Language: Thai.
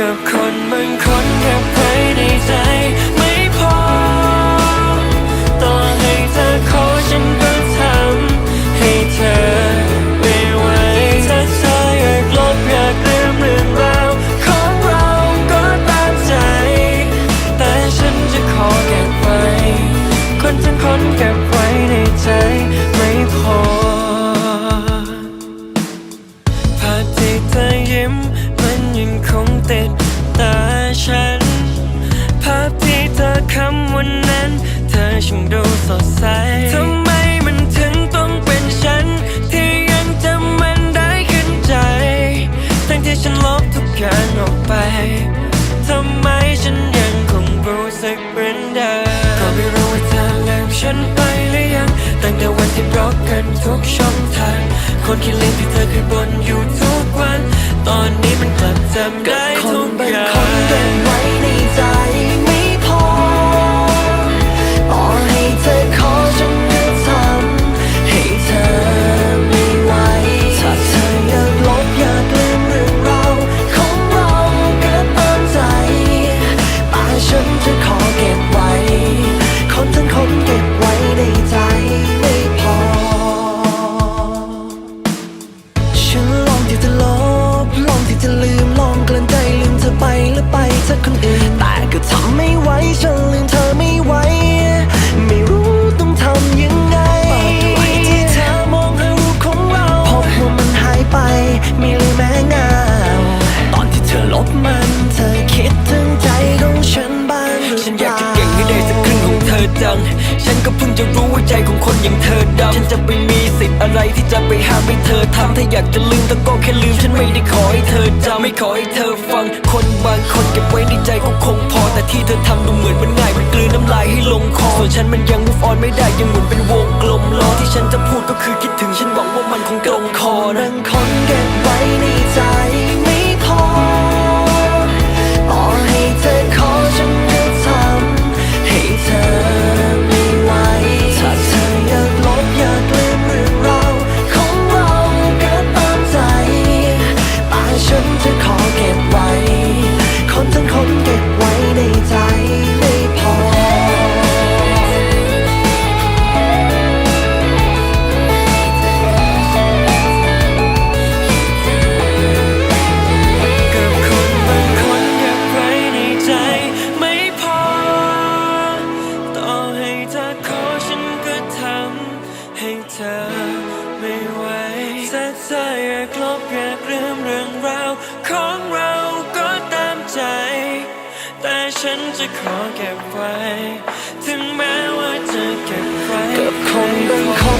กับคนบางคนเก็บไว้ในใจไม่พอ ต่อให้เธอขอฉันก็ทำให้เธอไม่ไหวถ้าเธออยากลบอยากลืมเรื่องราวของเราก็ตามใจ แต่ฉันจะขอเก็บไว้ คนทั้งคนเก็บไว้ในใจไม่พอภาพที่เธอยิ้ม คงติดตาฉัน ภาพที่เธอคำวันนั้น เธอช่างดูสดใสทำไมมันถึงต้องเป็นฉัน ที่ยังจำมันได้ขึ้นใจ ทั้งที่ฉันลบทุกอย่างออกไป ทำไมฉันยังคงรู้สึกเหมือนเดิมก็ไม่รู้ว่าเธอลืมฉันไปหรือยัง ตั้งแต่วันที่บล็อกกันทุกช่องทาง คนคิดเล่นที่เธอเคยบนอยู่ทุกวัน ตอนนี้มันกลับ จำไฉันก็เพิ่งจะรู้ว่าใจของคนอย่างเธอดำฉันจะไปมีสิทธิ์อะไรที่จะไปห้ามให้เธอทำถ้าอยากจะลืมแต่ก็แค่ลืม ฉันไม่ได้ขอให้เธอจำไม่ขอให้เธอฟัง คนบางคนเก็บไว้ในใจก็คงพอ แต่ที่เธอทำดูเหมือนมันง่ายมันกลืนน้ำลายให้ลงคอส่วนฉันมันยัง move on ไม่ได้ยังหมุนเป็นวงกลมล้อที่ฉันจะพูดก็คือคิดถึงฉันหวังว่ามันคงตรงคอนะบางคนเก็บไว้ในใจ ฉันจะขอเก็บไว้ ถึงแม้ว่าจะเก็บไว้กับคนบางคน